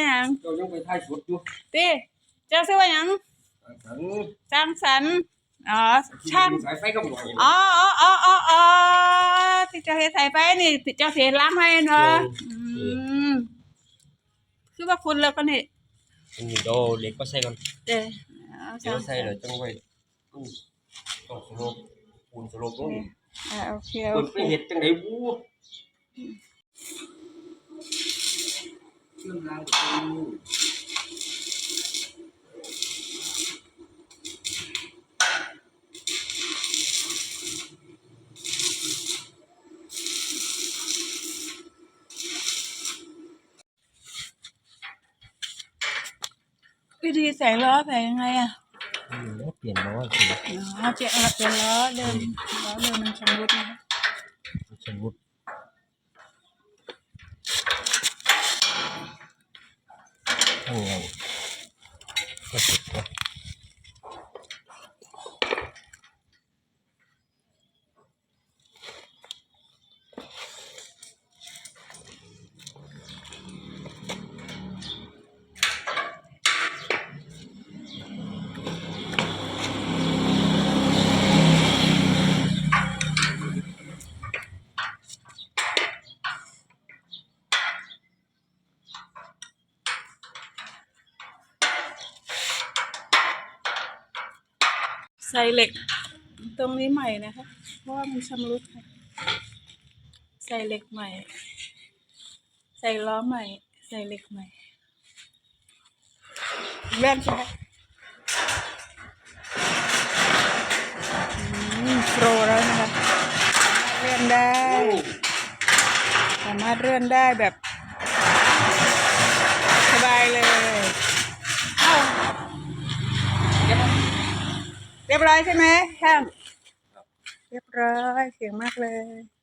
ว่าหยังเจ้ายังไปถ่ายสดอยู่ติเจ้าซื้อว่าหยังฉันสร้างสรรค์อ๋อช่างสายไฟก็บ่อยอ๋ออ๋ออ๋ออ๋ออ๋อที่เจ้าเฮ็ดใส่ไปนี่ที่เจ้าเสียล้างให้เนาะอืมคือว่าคุณแล้วก็นี่อันนี้เราเล็กก็ใส่กันเด้เอาเดี๋ยวใส่แล้วจังไว้ตู้ต้องสโลปปูนสโลปตรงนี้อ่าโอเคโอเปิดเคไปเฮ็ดจังได๋บู เครื่องรางปูวิธีใส่ล้อใส่ยังไงอะอืมแล้วเปลี่ยนมาว่าสิอ๋อเจ๊เอาเป็นล้อเดิมล้อเดิมมันชำรุดนะคะสมมุติทำไงก็ติด น ใส่เหล็กตรงนี้ใหม่นะคะ เพราะว่ามันชำรุดค่ะ ใส่เหล็กใหม่ ใส่ล้อใหม่ ใส่เหล็กใหม่แว่นใช่ไหมโปรแล้วนะคะเลื่อนได้ สามารถเลื่อนได้แบบ สบายเลยเอ้า เรียบร้อยใช่ไหมช่างเรียบร้อยเสียงมากเลย